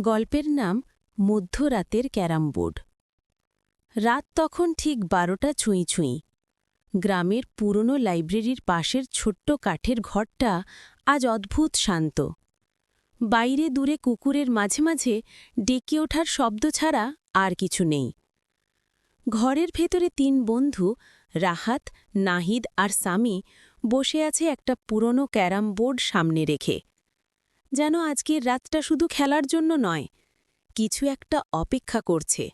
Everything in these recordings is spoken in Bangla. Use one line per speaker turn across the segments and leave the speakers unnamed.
গল্পের নাম মধ্যরাতের ক্যারাম বোর্ড। রাত তখন ঠিক বারোটা ছুঁই ছুঁই। গ্রামের পুরনো লাইব্রেরির পাশের ছোট্ট কাঠের ঘরটা আজ অদ্ভুত শান্ত। বাইরে দূরে কুকুরের মাঝে মাঝে ডেকে ওঠার শব্দ ছাড়া আর কিছু নেই। ঘরের ভেতরে তিন বন্ধু, রাহাত, নাহিদ আর সামি, বসে আছে একটা পুরনো ক্যারাম বোর্ড সামনে রেখে। যেন আজকের রাতটা শুধু খেলার জন্য নয়, কিছু একটা অপেক্ষা করছে।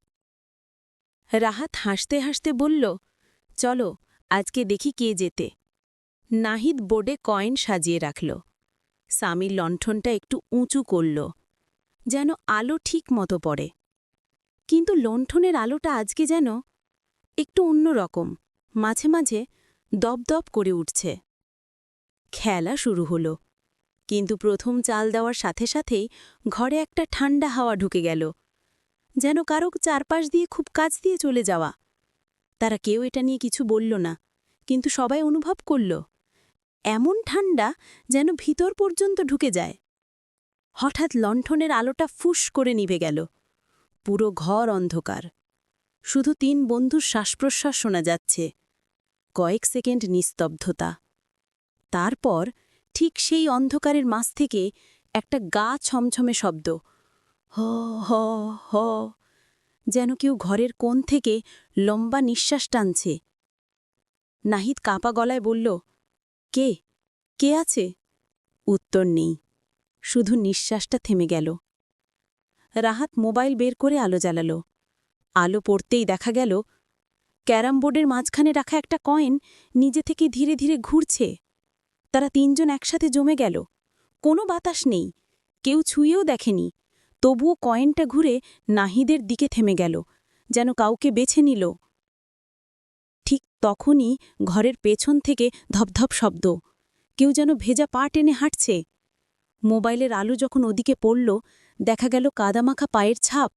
রাহাত হাসতে হাসতে বলল, চলো, আজকে দেখি কে যেতে নাহিদ বোর্ডে কয়েন সাজিয়ে রাখল। স্বামীর লণ্ঠনটা একটু উঁচু করল, যেন আলো ঠিক মতো পড়ে। কিন্তু লণ্ঠনের আলোটা আজকে যেন একটু অন্যরকম মাঝে মাঝে দপদপ করে উঠছে। খেলা শুরু হলো। কিন্তু প্রথম চাল দেওয়ার সাথে সাথেই ঘরে একটা ঠান্ডা হাওয়া ঢুকে গেল। যেন কারও চারপাশ দিয়ে খুব কাছ দিয়ে চলে যাওয়া। তারা কেউ এটা নিয়ে কিছু বলল না, কিন্তু সবাই অনুভব করল, এমন ঠান্ডা যেন ভিতর পর্যন্ত ঢুকে যায়। হঠাৎ লণ্ঠনের আলোটা ফুস করে নিভে গেল, পুরো ঘর অন্ধকার। শুধু তিন বন্ধুর শ্বাসপ্রশ্বাস শোনা যাচ্ছে, কয়েক সেকেন্ড নিস্তব্ধতা। তারপর ঠিক সেই অন্ধকারের মাছ থেকে একটা গা ছমছমে শব্দ। হ হ হ, যেন কেউ ঘরের কোণ থেকে লম্বা নিঃশ্বাস টানছে। নাহিদ কাঁপা গলায় বলল, কে? কে আছে? উত্তর নেই। শুধু নিঃশ্বাসটা থেমে গেল। রাহাত মোবাইল বের করে আলো জ্বালাল। আলো পড়তেই দেখা গেল, ক্যারাম বোর্ডের মাঝখানে রাখা একটা কয়েন নিজে থেকে ধীরে ধীরে ঘুরছে। তারা তিনজন একসাথে জমে গেল। কোনো বাতাস নেই। কেউ ছুঁয়েও দেখেনি। তবুও কয়েনটা ঘুরে নাহিদের দিকে থেমে গেল, যেন কাউকে বেছে নিল। ঠিক তখনই ঘরের পেছন থেকে ধপধপ শব্দ। কেউ যেন ভেজা পা টেনে হাঁটছে। মোবাইলের আলো যখন ওদিকে পড়ল, দেখা গেল কাদামাখা পায়ের ছাপ।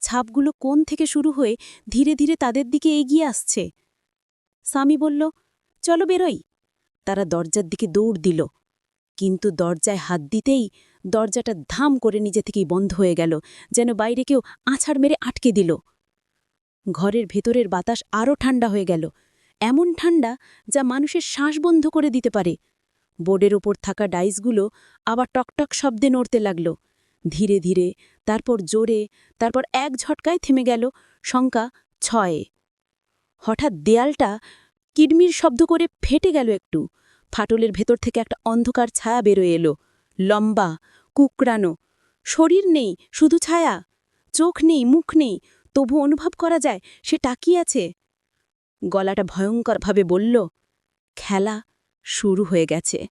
ছাপগুলো কোন থেকে শুরু হয়ে ধীরে ধীরে তাদের দিকে এগিয়ে আসছে। স্বামী বলল, চলো বেরোই। তারা দরজার দিকে দৌড় দিল। কিন্তু দরজায় হাত দিতেই দরজাটা ধাম করে নিজে থেকেই বন্ধ হয়ে গেল, যেন বাইরে কেউ আছাড় মেরে আটকে দিল। ঘরের ভেতরের বাতাস আরও ঠান্ডা হয়ে গেল। এমন ঠান্ডা যা মানুষের শ্বাস বন্ধ করে দিতে পারে। বোর্ডের ওপর থাকা ডাইসগুলো আবার টকটক শব্দে নড়তে লাগল। ধীরে ধীরে, তারপর জোরে, তারপর এক ঝটকায় থেমে গেল। শঙ্কা ছয়ে। হঠাৎ দেয়ালটা কিডমির শব্দ করে ফেটে গেল একটু। ফাটলের ভেতর থেকে একটা অন্ধকার ছায়া বেরোয় এলো। লম্বা, কুকড়ানো। শরীর নেই, শুধু ছায়া। চোখ নেই, মুখ নেই। তবু অনুভব করা যায়, সে টাকিয়ে আছে। গলাটা ভয়ঙ্করভাবে বলল, খেলা শুরু হয়ে গেছে।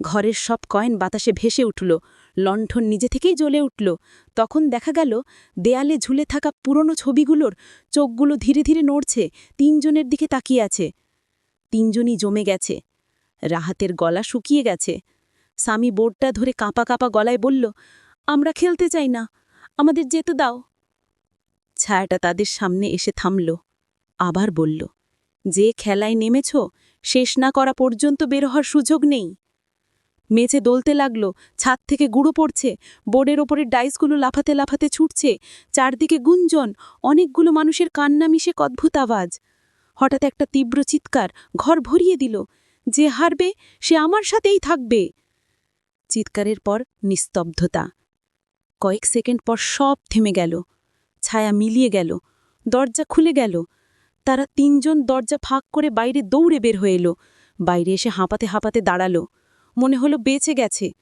ঘরের সব কয়েন বাতাসে ভেসে উঠল। লণ্ঠন নিজে থেকেই জ্বলে উঠল। তখন দেখা গেল, দেয়ালে ঝুলে থাকা পুরনো ছবিগুলোর চোখগুলো ধীরে ধীরে নড়ছে, তিনজনের দিকে তাকিয়ে আছে। তিনজনই জমে গেছে। রাহাতের গলা শুকিয়ে গেছে। স্বামী বোর্ডটা ধরে কাঁপা কাঁপা গলায় বলল, আমরা খেলতে চাই না, আমাদের যেতে দাও। ছায়াটা তাদের সামনে এসে থামল। আবার বলল, যে খেলায় নেমেছ, শেষ না করা পর্যন্ত বের হওয়ার সুযোগ নেই। মেঝে দলতে লাগল, ছাদ থেকে গুঁড়ো পড়ছে, বোর্ডের ওপরের ডাইসগুলো লাফাতে লাফাতে ছুটছে, চারদিকে গুঞ্জন, অনেকগুলো মানুষের কান্না মিশে অদ্ভুত আওয়াজ। হঠাৎ একটা তীব্র চিৎকার ঘর ভরিয়ে দিল, যে হারবে, সে আমার সাথেই থাকবে। চিৎকারের পর নিস্তব্ধতা। কয়েক সেকেন্ড পর সব থেমে গেল, ছায়া মিলিয়ে গেল, দরজা খুলে গেল। তারা তিনজন দরজা ফাঁক করে বাইরে দৌড়ে বের হয়ে এলো, বাইরে এসে হাঁপাতে হাঁপাতে দাঁড়াল। মনে হলো বেঁচে গেছে।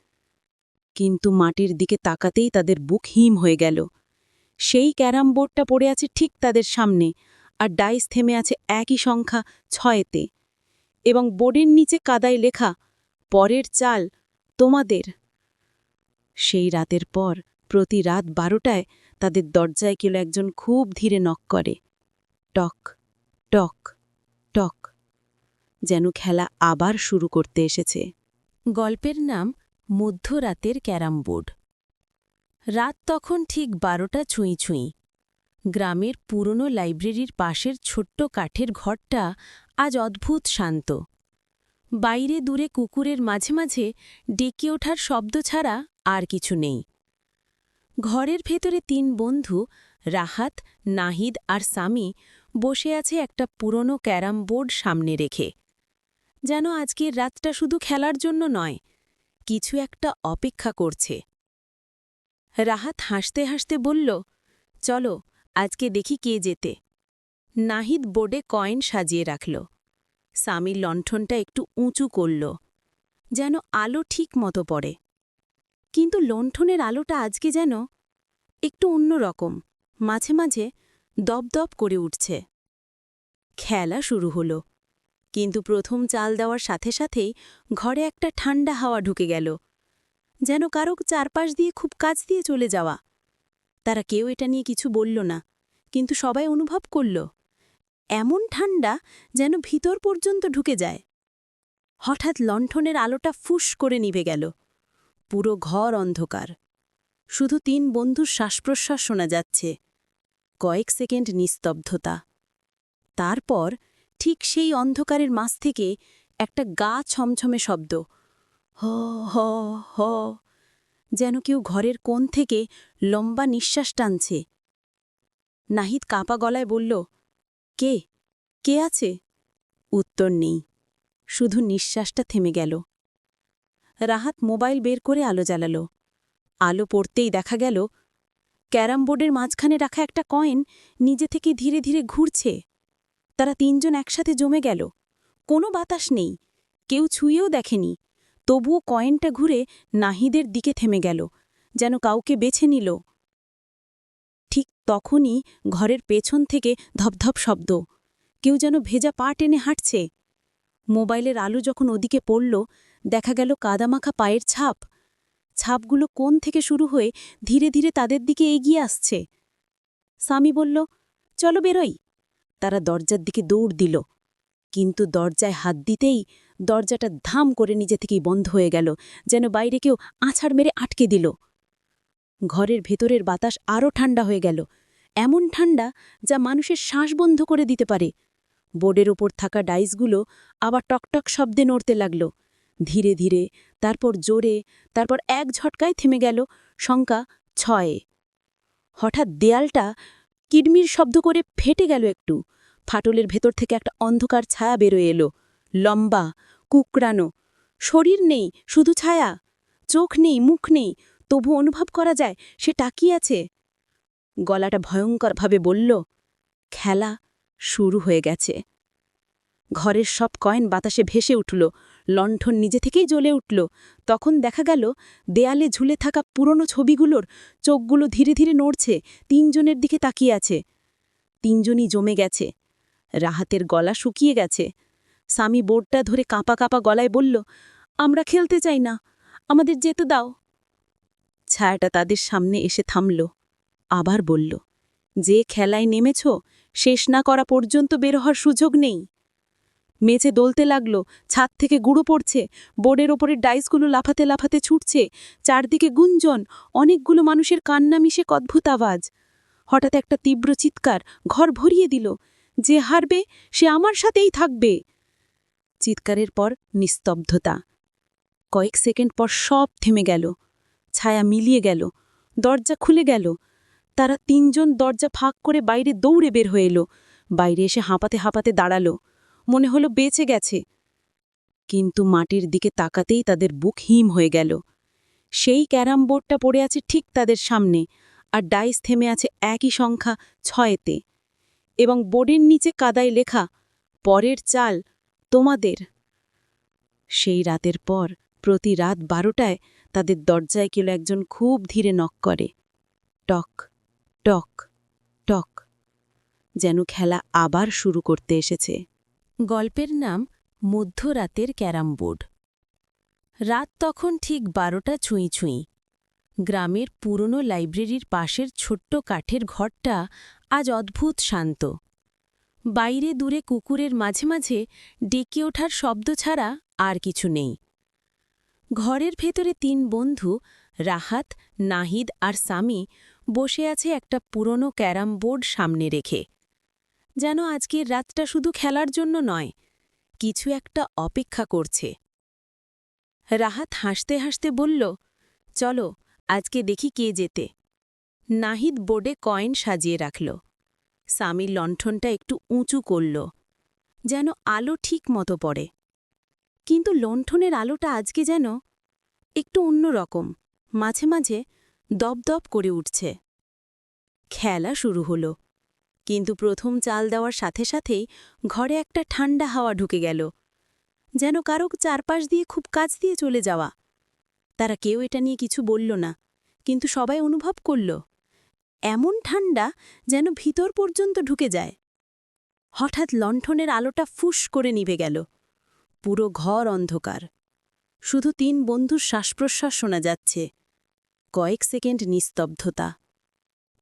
কিন্তু মাটির দিকে তাকাতেই তাদের বুক হিম হয়ে গেল। সেই ক্যারাম বোর্ডটা পড়ে আছে ঠিক তাদের সামনে আর ডাইস থেমে আছে একই সংখ্যা ছয়েতে। এবং বোর্ডের নিচে কাদায় লেখা, পরের চাল তোমাদের। সেই রাতের পর প্রতি রাত বারোটায় তাদের দরজায় কেউ একজন খুব ধীরে নক করে। টক টক টক, যেন খেলা আবার শুরু করতে এসেছে। গল্পের নাম মধ্যরাতের ক্যারাম বোর্ড। রাত তখন ঠিক বারোটা ছুঁই ছুঁই। গ্রামের পুরনো লাইব্রেরির পাশের ছোট্ট কাঠের ঘরটা আজ অদ্ভুত শান্ত। বাইরে দূরে কুকুরের মাঝে মাঝে ডেকে ওঠার শব্দ ছাড়া আর কিছু নেই। ঘরের ভেতরে তিন বন্ধু, রাহাত, নাহিদ আর সামি, বসে আছে একটা পুরনো ক্যারাম বোর্ড সামনে রেখে। যেন আজকের রাতটা শুধু খেলার জন্য নয়, কিছু একটা অপেক্ষা করছে। রাহাত হাসতে হাসতে বলল, চলো, আজকে দেখি কে যেতে নাহিদ বোর্ডে কয়েন সাজিয়ে রাখল। সামির লণ্ঠনটা একটু উঁচু করল, যেন আলো ঠিক মতো পড়ে। কিন্তু লণ্ঠনের আলোটা আজকে যেন একটু অন্যরকম মাঝে মাঝে দপদপ করে উঠছে। খেলা শুরু হল। কিন্তু প্রথম চাল দেওয়ার সাথে সাথেই ঘরে একটা ঠান্ডা হাওয়া ঢুকে গেল। যেন কারও চারপাশ দিয়ে খুব কাজ দিয়ে চলে যাওয়া। তারা কেউ এটা নিয়ে কিছু বলল না, কিন্তু সবাই অনুভব করল, এমন ঠান্ডা যেন ভিতর পর্যন্ত ঢুকে যায়। হঠাৎ লণ্ঠনের আলোটা ফুস করে নিভে গেল, পুরো ঘর অন্ধকার। শুধু তিন বন্ধুর শ্বাসপ্রশ্বাস শোনা যাচ্ছে, কয়েক সেকেন্ড নিস্তব্ধতা। তারপর ঠিক সেই অন্ধকারের মাছ থেকে একটা গা ছমছমে শব্দ। হ হ হ। যেন কেউ ঘরের কোণ থেকে লম্বা নিঃশ্বাস টানছে। নাহিদ কাঁপা গলায় বলল, কে? কে আছে? উত্তর নেই। শুধু নিঃশ্বাসটা থেমে গেল। রাহাত মোবাইল বের করে আলো জ্বালাল। আলো পড়তেই দেখা গেল, ক্যারাম বোর্ডের মাঝখানে রাখা একটা কয়েন নিজে থেকে ধীরে ধীরে ঘুরছে। তারা তিনজন একসাথে জমে গেল। কোনো বাতাস নেই, কেউ ছুঁয়েও দেখেনি, তবুও কয়েনটা ঘুরে নাহিদের দিকে থেমে গেল, যেন কাউকে বেছে নিল। ঠিক তখনই ঘরের পেছন থেকে ধপধপ শব্দ, কেউ যেন ভেজা পা টেনে হাঁটছে। মোবাইলের আলো যখন ওদিকে পড়ল, দেখা গেল কাদামাখা পায়ের ছাপ। ছাপগুলো কোন থেকে শুরু হয়ে ধীরে ধীরে তাদের দিকে এগিয়ে আসছে। স্বামী বলল, চলো বেরোই। তারা দরজার দিকে দৌড় দিল। কিন্তু দরজায় হাত দিতেই দরজাটা ধাম করে নিজে থেকেই বন্ধ হয়ে গেল, যেন বাইরে কেউ আছাড় মেরে আটকে দিল। ঘরের ভেতরের বাতাস আরও ঠান্ডা হয়ে গেল, এমন ঠান্ডা যা মানুষের শ্বাস বন্ধ করে দিতে পারে। বোর্ডের ওপর থাকা ডাইসগুলো আবার টকটক শব্দে নড়তে লাগল। ধীরে ধীরে, তারপর জোরে, তারপর এক ঝটকায় থেমে গেল, শঙ্কা, ছয়ে। হঠাৎ দেয়ালটা কিডমির শব্দ করে ফেটে গেল একটু। ফাটলের ভেতর থেকে একটা অন্ধকার ছায়া বেরোয় এলো। লম্বা, কুকড়ানো। শরীর নেই, শুধু ছায়া। চোখ নেই, মুখ নেই। তবু অনুভব করা যায়, সে টাকিয়ে আছে। গলাটা ভয়ঙ্করভাবে বলল, খেলা শুরু হয়ে গেছে। ঘরের সব কয়েন বাতাসে ভেসে উঠল। লণ্ঠন নিজে থেকেই জ্বলে উঠল। তখন দেখা গেল, দেয়ালে ঝুলে থাকা পুরনো ছবিগুলোর চোখগুলো ধীরে ধীরে নড়ছে, তিনজনের দিকে তাকিয়ে আছে। তিনজনই জমে গেছে। রাহাতের গলা শুকিয়ে গেছে। স্বামী বোর্ডটা ধরে কাঁপা কাঁপা গলায় বলল, আমরা খেলতে চাই না, আমাদের যেতে দাও। ছায়াটা তাদের সামনে এসে থামল। আবার বলল, যে খেলায় নেমেছ, শেষ না করা পর্যন্ত বের হওয়ার সুযোগ নেই। মেঝে দলতে লাগল, ছাদ থেকে গুঁড়ো পড়ছে, বোর্ডের ওপরের ডাইসগুলো লাফাতে লাফাতে ছুটছে, চারদিকে গুঞ্জন, অনেকগুলো মানুষের কান্না মিশে অদ্ভুত আওয়াজ। হঠাৎ একটা তীব্র চিৎকার ঘর ভরিয়ে দিল, যে হারবে, সে আমার সাথেই থাকবে। চিৎকারের পর নিস্তব্ধতা। কয়েক সেকেন্ড পর সব থেমে গেল, ছায়া মিলিয়ে গেল, দরজা খুলে গেল। তারা তিনজন দরজা ফাঁক করে বাইরে দৌড়ে বের হয়ে এলো, বাইরে এসে হাঁপাতে হাঁপাতে দাঁড়াল। মনে হলো বেঁচে গেছে। কিন্তু মাটির দিকে তাকাতেই তাদের বুক হিম হয়ে গেল। সেই ক্যারাম বোর্ডটা পড়ে আছে ঠিক তাদের সামনে, আর ডাইস থেমে আছে একই সংখ্যা ছয়েতে। এবং বোর্ডের নিচে কাদায় লেখা, পরের চাল তোমাদের। সেই রাতের পর, প্রতি রাত বারোটায় তাদের দরজায় কেউ একজন খুব ধীরে নক করে। টক টক টক, যেন খেলা আবার শুরু করতে এসেছে। গল্পের নাম মধ্যরাতের ক্যারাম বোর্ড। রাত তখন ঠিক বারোটা ছুঁই ছুঁই। গ্রামের পুরনো লাইব্রেরির পাশের ছোট্ট কাঠের ঘরটা আজ অদ্ভুত শান্ত। বাইরে দূরে কুকুরের মাঝে মাঝে ডেকে ওঠার শব্দ ছাড়া আর কিছু নেই। ঘরের ভেতরে তিন বন্ধু, রাহাত, নাহিদ আর সামি, বসে আছে একটা পুরনো ক্যারাম বোর্ড সামনে রেখে। যেন আজকের রাতটা শুধু খেলার জন্য নয়, কিছু একটা অপেক্ষা করছে। রাহাত হাসতে হাসতে বলল, চলো, আজকে দেখি কে যেতে নাহিদ বোর্ডে কয়েন সাজিয়ে রাখল। স্বামীর লণ্ঠনটা একটু উঁচু করল, যেন আলো ঠিক মতো পড়ে। কিন্তু লণ্ঠনের আলোটা আজকে যেন একটু অন্যরকম, মাঝে মাঝে দপদপ করে উঠছে। খেলা শুরু হলো। কিন্তু প্রথম চাল দেওয়ার সাথে সাথেই ঘরে একটা ঠান্ডা হাওয়া ঢুকে গেল। যেন কারও চারপাশ দিয়ে খুব কাছ দিয়ে চলে যাওয়া। তারা কেউ এটা নিয়ে কিছু বলল না, কিন্তু সবাই অনুভব করল, এমন ঠান্ডা যেন ভিতর পর্যন্ত ঢুকে যায়। হঠাৎ লণ্ঠনের আলোটা ফুস করে নিভে গেল, পুরো ঘর অন্ধকার। শুধু তিন বন্ধুর শ্বাসপ্রশ্বাস শোনা যাচ্ছে, কয়েক সেকেন্ড নিস্তব্ধতা।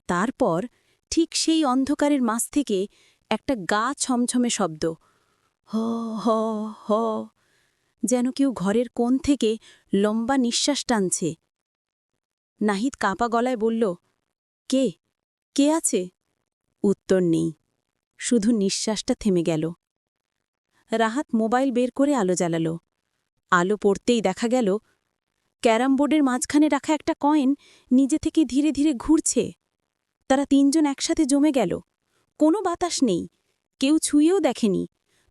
তারপর ঠিক সেই অন্ধকারের মাঝ থেকে একটা গা ছমছমে শব্দ। হ হ হ, যেন কেউ ঘরের কোণ থেকে লম্বা নিঃশ্বাস টানছে। নাহিদ কাঁপা গলায় বলল, কে? কে আছে? উত্তর নেই। শুধু নিঃশ্বাসটা থেমে গেল। রাহাত মোবাইল বের করে আলো জ্বালাল। আলো পড়তেই দেখা গেল, ক্যারাম বোর্ডের মাঝখানে রাখা একটা কয়েন নিজে থেকে ধীরে ধীরে ঘুরছে। তারা তিনজন একসাথে জমে গেল। কোনো বাতাস নেই। কেউ ছুঁয়েও দেখেনি।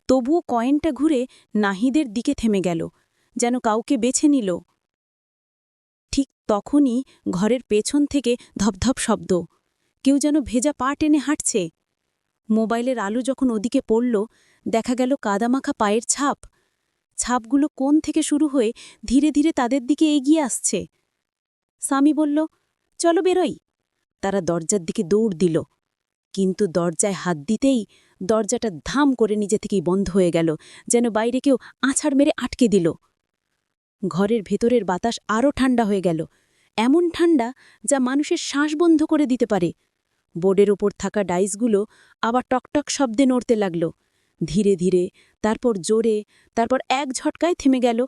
তবুও কয়েনটা ঘুরে নাহিদের দিকে থেমে গেল, যেন কাউকে বেছে নিল। ঠিক তখনই ঘরের পেছন থেকে ধপধপ শব্দ। কেউ যেন ভেজা পা টেনে হাঁটছে। মোবাইলের আলো যখন ওদিকে পড়ল, দেখা গেল কাদামাখা পায়ের ছাপ। ছাপগুলো কোন থেকে শুরু হয়ে ধীরে ধীরে তাদের দিকে এগিয়ে আসছে। স্বামী বলল, চলো বেরোই। তারা দরজার দিকে দৌড় দিল। কিন্তু দরজায় হাত দিতেই দরজাটা ধাম করে নিজে থেকেই বন্ধ হয়ে গেল, যেন বাইরে কেউ আছাড় মেরে আটকে দিল। ঘরের ভেতরের বাতাস আরও ঠান্ডা হয়ে গেল, এমন ঠান্ডা যা মানুষের শ্বাস বন্ধ করে দিতে পারে। বোর্ডের ওপর থাকা ডাইসগুলো আবার টকটক শব্দে নড়তে লাগল। ধীরে ধীরে, তারপর জোরে, তারপর এক ঝটকায় থেমে গেল।